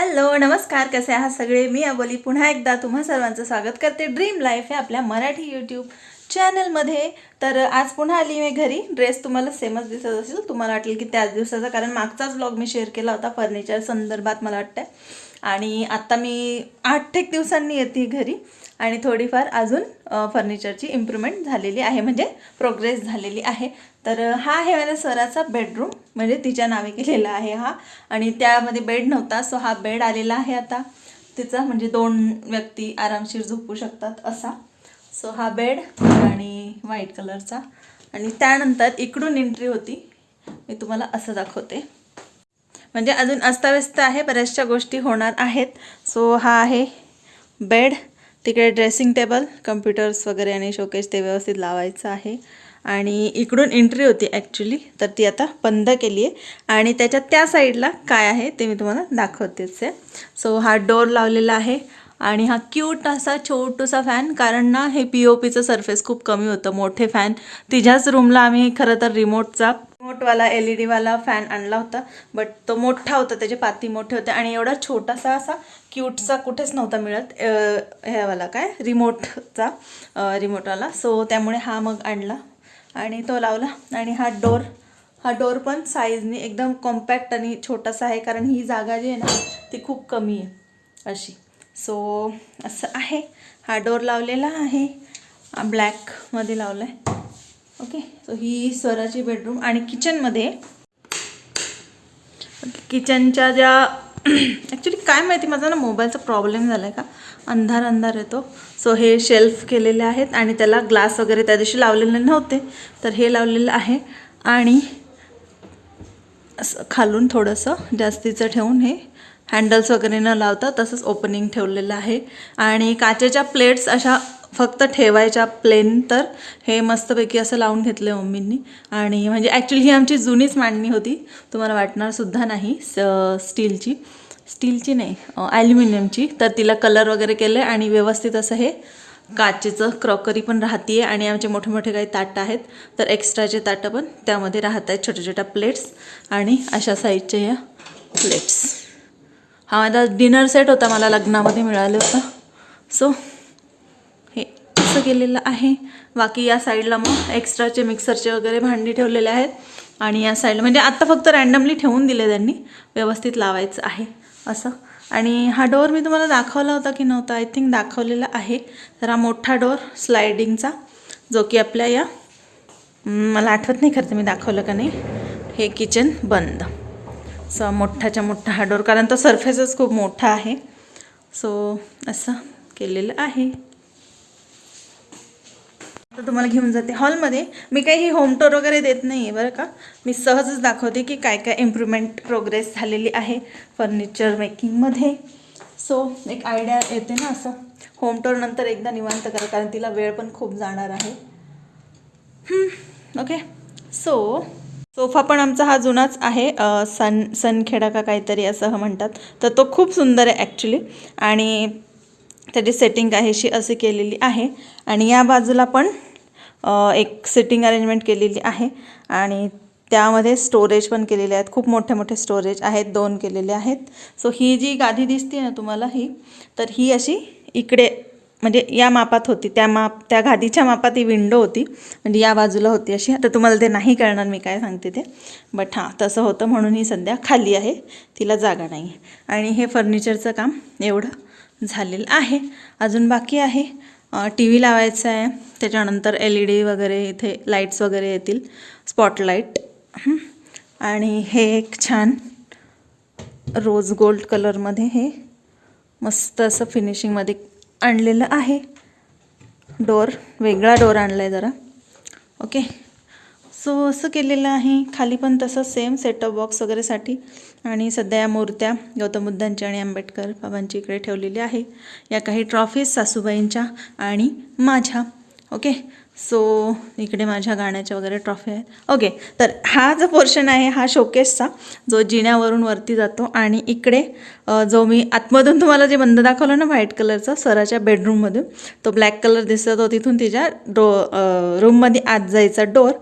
Hello नमस्कार कसे आहात सगळे? मी अबोली. पुन्हा एकदा तुम्हा सर्वांचं स्वागत करते ड्रीम लाईफ हे आपल्या मराठी यूट्यूब चॅनलमध्ये तर आज पुन्हा आली मी घरी. ड्रेस तुम्हाला सेमच दिसत असेल. तुम्हाला वाटेल की त्याच दिवसाचा कारण मागचाच ब्लॉग मी शेअर केला होता फर्निचर संदर्भात मला वाटतं आणि आत्ता मी आठ एक दिवसांनी येते घरी आणि थोडीफार अजून फर्निचरची इम्प्रूव्हमेंट झालेली आहे म्हणजे प्रोग्रेस झालेली आहे. तर हा आहे माझ्या स्वराचा बेडरूम म्हणजे तिच्या नावे केलेला आहे हा. आणि त्यामध्ये बेड नव्हता सो हा बेड आलेला आहे आता. तिचा म्हणजे दोन व्यक्ती आरामशीर झोपू शकतात असा. सो हा बेड आणि व्हाईट कलरचा आणि त्यानंतर इकडून एंट्री होती. मी तुम्हाला असं दाखवते. म्हणजे अजून अस्ताव्यस्त आहे बऱ्याचशा गोष्टी होणार आहेत. सो हा आहे बेड तिकडे ड्रेसिंग टेबल कम्प्युटर्स वगैरे आणि शोकेस ते व्यवस्थित लावायचं आहे. आणि इकडून एंट्री होती ॲक्च्युली तर ती आता बंद केली आहे. आणि त्याच्या त्या साईडला काय आहे ते मी तुम्हाला दाखवतेच आहे. सो हा डोर लावलेला आहे. आणि हा क्यूट असा छोटूसा फॅन कारण ना हे पी ओ पीचं सरफेस खूप कमी होतं मोठे फॅन तिच्याच रूमला आम्ही खरं तर रिमोटचा रिमोटवाला एल ई डीवाला फॅन आणला होता बट तो मोठा होता त्याचे पाती मोठे होते आणि एवढा छोटासा असा क्यूटचा कुठेच नव्हता मिळत ह्यावाला काय रिमोटचा रिमोटवाला सो त्यामुळे हा मग आणला आणि तो लावला आणि हा डोर हा डोर पण साईजने एकदम कॉम्पॅक्ट आणि छोटासा आहे कारण ही जागा जी आहे ना ती खूप कमी आहे अशी. सो असं आहे. हा डोर लावलेला आहे. ब्लॅकमध्ये लावला आहे ओके सो ही स्वराची बेडरूम आणि किचनमध्ये किचनच्या ज्या ॲक्च्युली काय माहिती माझा ना मोबाईलचा प्रॉब्लेम झाला आहे का? अंधार अंधार येतो. सो हे शेल्फ केलेले आहेत आणि त्याला ग्लास वगैरे त्या दिवशी लावलेले नव्हते. तर हे लावलेलं आहे आणि असं खालून थोडंसं जास्तीचं ठेवून हे हँडल्स वगैरे न लावता तसंच ओपनिंग ठेवलेलं आहे. आणि काचेच्या प्लेट्स अशा फक्त ठेवायच्या प्लेन तर हे मस्तपैकी असं लावून घेतलं मम्मींनी. आणि म्हणजे ॲक्च्युली ही आमची जुनीच मांडणी होती. तुम्हाला वाटणारसुद्धा नाही स स्टीलची. स्टीलची नाही ॲल्युमिनियमची तर तिला कलर वगैरे केलं आणि व्यवस्थित असं हे काचेचं क्रॉकरी पण राहते आणि आमचे मोठे मोठे काही ताटं आहेत. तर एक्स्ट्राचे ताटं पण त्यामध्ये राहत आहेत छोट्या छोट्या प्लेट्स आणि अशा साईजच्या या प्लेट्स हा माझा डिनर सेट होता मला लग्नामध्ये मिळालं होतं. सो हे असं केलेलं आहे. बाकी या साईडला मग एक्स्ट्राचे मिक्सरचे वगैरे भांडी ठेवलेले आहेत. आणि या साईडला म्हणजे आत्ता फक्त रॅन्डमली ठेवून दिले त्यांनी. व्यवस्थित लावायचं आहे असं. आणि हा डोअर मी तुम्हाला दाखवला होता की नव्हता? आय थिंक दाखवलेला आहे. तर हा मोठा डोअर स्लायडिंगचा जो की आपल्या या मला आठवत नाही खरं तर मी दाखवलं का नाही. हे किचन बंद. असा मोठाच्या मोठा हा डोर कारण तो सरफेसच खूप मोठा आहे. सो असं केलेलं आहे. तर तुम्हाला घेऊन जाते. हॉलमध्ये मी काही ही होम टूर वगैरे देत नाही आहे बरं का. मी सहजच दाखवते की काय काय इम्प्रूव्हमेंट प्रोग्रेस झालेली आहे फर्निचर मेकिंगमध्ये सो एक आयडिया येते ना असं. होम टूर नंतर एकदा निवांत करा कारण तिला वेळ पण खूप जाणार आहे. Hmm, ओके सो सोफा पण आमचा हा जुनाच आहे सन सनखेडा का काहीतरी असं म्हणतात. तर तो खूप सुंदर आहे ॲक्च्युली आणि त्याची सेटिंग काहीशी अशी केलेली आहे. आणि या बाजूला पण एक सिटिंग अरेंजमेंट केलेली आहे. आणि त्यामध्ये स्टोरेज पण केलेले आहेत. खूप मोठे मोठे स्टोरेज आहेत. दोन केलेले आहेत. सो ही जी गादी दिसते ना तुम्हाला ही तर ही अशी इकडे म्हणजे या मापात होती त्या माप त्या गादीच्या मापात ही विंडो होती. म्हणजे या बाजूला होती अशी. आता तुम्हाला ते नाही कळणार मी काय सांगते ते. बट हां तसं होतं म्हणून ही सध्या खाली आहे. तिला जागा नाही. आणि हे फर्निचरचं काम एवढं झालेलं आहे. अजून बाकी आहे. टी व्ही लावायचा आहे. त्याच्यानंतर एल ई डी वगैरे इथे लाईट्स वगैरे येतील. स्पॉटलाईट आणि हे एक छान रोज गोल्ड कलरमध्ये हे मस्त असं फिनिशिंगमध्ये आणलेलं आहे. डोर वेगळा डोर आणला आहे जरा. ओके. सो असं केलेलं आहे. खाली पण तसं सेम सेटअप बॉक्स वगैरेसाठी. आणि सध्या या मूर्त्या गौतम बुद्धांची आणि आंबेडकर बाबांची इकडे ठेवलेली आहे. या काही ट्रॉफीज सासूबाईंच्या आणि माझ्या. ओके. सो इकडे माझ्या गाण्याच्या वगैरे ट्रॉफी आहेत. ओके तर हा जो पोर्शन आहे हा शोकेसचा जो जिन्यावरून वरती जातो आणि इकडे जो मी आतमधून तुम्हाला जे बंद दाखवलं ना व्हाईट कलरचा सराच्या बेडरूममधून तो ब्लॅक कलर दिसतो तो तिथून तिच्या डो रूममध्ये आत जायचा डोर.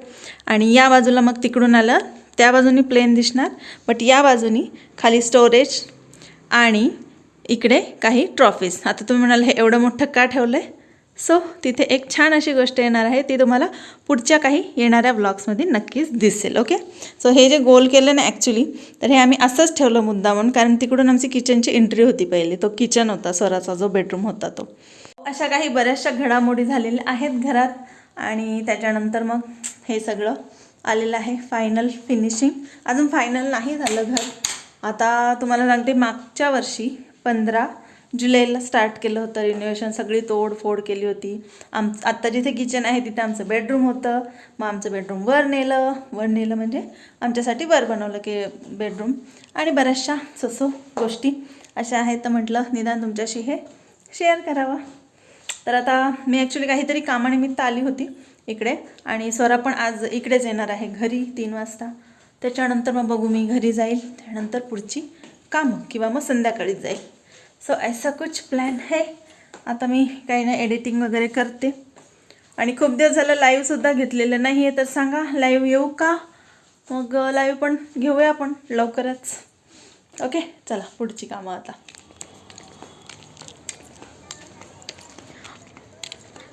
आणि या बाजूला मग तिकडून आलं त्या बाजूनी प्लेन दिसणार बट या बाजूनी खाली स्टोरेज आणि इकडे काही ट्रॉफीज. आता तुम्ही म्हणाल हे एवढं मोठं का ठेवलं आहे सो तिथे एक छान अशी गोष्ट येणार आहे. ती तुम्हाला पुढच्या काही येणाऱ्या ब्लॉग्समध्ये नक्कीच दिसेल ओके सो हे जे गोल केलं ना ॲक्च्युली तर हे आम्ही असंच ठेवलं मुद्दा म्हणून कारण तिकडून आमची किचनची एंट्री होती पहिली. तो किचन होता स्वराचा जो बेडरूम होता तो. अशा काही बऱ्याचशा घडामोडी झालेल्या आहेत घरात आणि त्याच्यानंतर मग हे सगळं आलेलं आहे. फायनल फिनिशिंग अजून फायनल नाही झालं घर. आता तुम्हाला सांगते मागच्या वर्षी पंधरा जुलैला स्टार्ट केलं होतं रिनोव्हेशन सगळी तोडफोड केली होती. आम आत्ता जिथे किचन आहे तिथे आमचं बेडरूम होतं. मग आमचं बेडरूम वर नेलं. वर नेलं म्हणजे आमच्यासाठी वर बनवलं की बेडरूम आणि बऱ्याचशा ससो गोष्टी अशा आहेत. तर म्हटलं निदान तुमच्याशी हे शेअर करावं. तर आता मी ॲक्च्युली काहीतरी कामानिमित्त आली होती इकडे. आणि स्वरा पण आज इकडेच येणार आहे घरी तीन वाजता. त्याच्यानंतर मग बघू मी घरी जाईल. त्यानंतर पुढची कामं किंवा मग संध्याकाळीच जाईल. सो ऐसा कुछ प्लॅन है? आता मी काही ना एडिटिंग वगैरे करते. आणि खूप दिवस झालं लाईव्हसुद्धा घेतलेलं नाही आहे तर सांगा लाईव्ह येऊ का? मग लाईव्ह पण घेऊया आपण लवकरच. ओके चला पुढची कामं आता.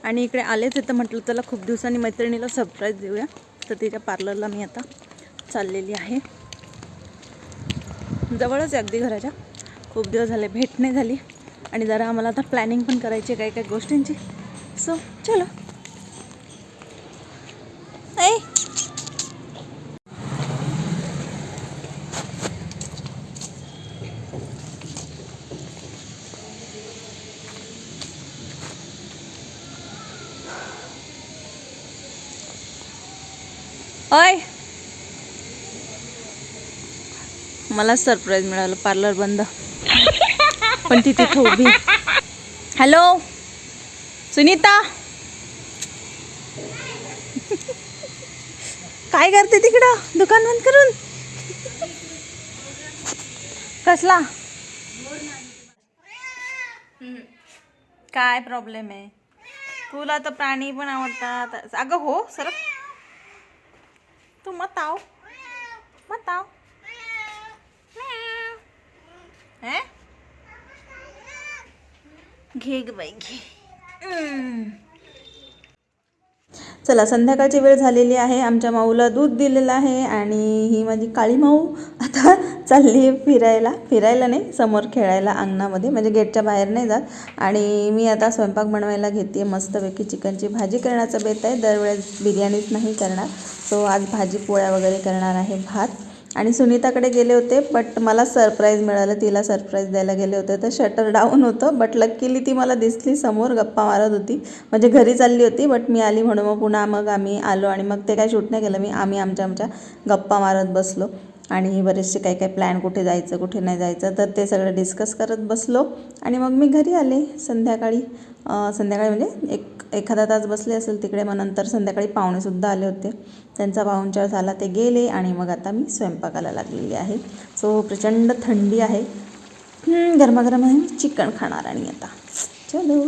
आणि इकडे आलेच येतं म्हटलं त्याला खूप दिवसांनी मैत्रिणीला सरप्राईज देऊया. तर तिच्या पार्लरला मी आता चाललेली आहे. जवळच आहे अगदी घराच्या. खूप दिवस झाले भेट नाही झाली आणि जरा आम्हाला आता प्लॅनिंग पण करायची आहे काही काही गोष्टींची. सो चलो. ऐ ओय! मला सरप्राईज मिळालं. पार्लर बंद. पण ती तिथे उभी. हॅलो सुनीता? काय करते तिकडं? दुकान बंद करून? कसला? काय प्रॉब्लेम आहे? तुला तर प्राणी पण आवडतात. अगं हो सर तू मत आव. मत आव. है? घे ग बाई घे. चला संध्याकाळची वेळ झालेली आहे. आमच्या माऊला दूध दिलेलं आहे आणि ही माझी काळी माऊ आता चालली आहे फिरायला. फिरायला नाही समोर खेळायला अंगणामध्ये म्हणजे गेटच्या बाहेर नाही जात. आणि मी आता स्वयंपाक बनवायला घेते मस्तपैकी चिकनची भाजी करण्याचा बेत आहे. दरवेळेस बिर्याणीच नाही करणार. सो आज भाजी पोळ्या वगैरे करणार आहे भात. आणि सुनीताकडे गेले होते बट मला सरप्राईज मिळालं. तिला सरप्राईज द्यायला गेले होते. तर शटर डाऊन होतं बट लक्कीली ती मला दिसली. समोर गप्पा मारत होती. म्हणजे घरी चालली होती बट मी आली म्हणून. मग पुन्हा मग आम्ही आलो आणि मग ते काय शूट नाही केलं. मी आम्ही आमच्या आमच्या गप्पा मारत बसलो. आणि बरेचसे काही काही प्लॅन कुठे जायचं कुठे नाही जायचं तर ते सगळं डिस्कस करत बसलो. आणि मग मी घरी आले संध्याकाळी. संध्याकाळी म्हणजे एक एखादा तास बसले असेल तिकडे मग नंतर संध्याकाळी पाहुणेसुद्धा आले होते. त्यांचा पाहुणचार झाला ते गेले आणि मग आता मी स्वयंपाकाला लागलेली आहे. सो प्रचंड थंडी आहे. गरमागरम आहे. मी चिकन खाणार आणि आता. चलो.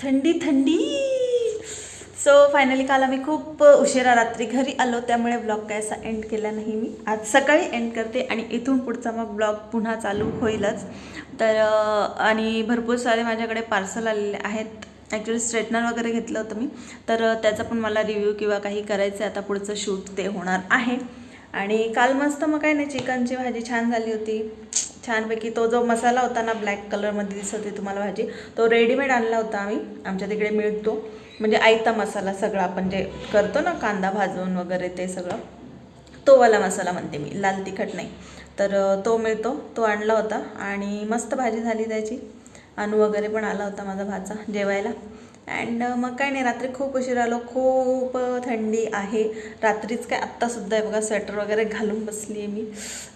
थंडी थंडी! सो फायनली काल आम्ही खूप उशिरा रात्री घरी आलो. त्यामुळे ब्लॉग काय असा एंड केला नाही मी. आज सकाळी एंड करते आणि इथून पुढचा मग ब्लॉग पुन्हा चालू होईलच. तर आणि भरपूर सारे माझ्याकडे पार्सल आलेले आहेत. ॲक्च्युली स्ट्रेटनर वगैरे घेतलं होतं मी. तर त्याचा पण मला रिव्ह्यू किंवा काही करायचं आहे आता पुढचं शूट ते होणार आहे. आणि काल मस्त मग काय नाही चिकनची भाजी छान झाली होती. छानपैकी तो जो मसाला होता ना ब्लॅक कलरमध्ये दिसत होती तुम्हाला भाजी तो रेडीमेड आणला होता आम्ही. आमच्या तिकडे मिळतो. म्हणजे आयता मसाला सगळा आपण जे करतो ना कांदा भाजून वगैरे ते सगळं तोवाला मसाला म्हणते मी लाल तिखट नाही. तर तो मिळतो तो आणला होता आणि मस्त भाजी झाली त्याची. अनु वगैरे पण आला होता माझा भाचा जेवायला. अँड मग काय नाही रात्री खूप उशीर आलो खूप थंडी आहे. रात्रीच काय आत्तासुद्धा आहे बघा स्वेटर वगैरे घालून बसली आहे मी.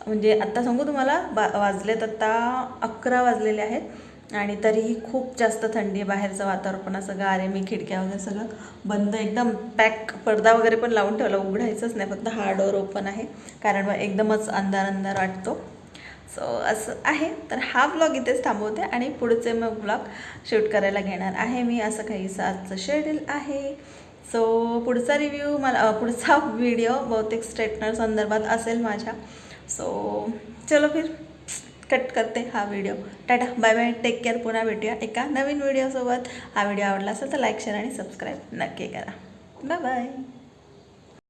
म्हणजे आत्ता सांगू तुम्हाला बा वाजलेत आत्ता अकरा वाजलेले आहेत. आणि तरीही खूप जास्त थंडी बाहेरचं वातावरण असं गार आहे मी खिडक्या वगैरे सगळं बंद एकदम पॅक पडदा वगैरे पण लावून ठेवला उघडायचंच नाही फक्त हा डोर ओपन आहे. कारण मग एकदमच अंधार अंधार वाटतो. सो असं आहे. तर हा ब्लॉग इथेच थांबवते आणि पुढचे मग ब्लॉग शूट करायला घेणार आहे मी असं काही आजचं शेड्यूल आहे. सो पुढचा रिव्ह्यू मला पुढचा व्हिडिओ बहुतेक स्ट्रेटनर संदर्भात असेल माझ्या. सो चलो फिर. कट करते हा video tata bye bye take care पुन्हा भेटूया एका नवीन व्हिडिओसोबत हा व्हिडिओ आवडला असेल तर लाईक शेअर आणि सबस्क्राईब नक्की करा. Bye bye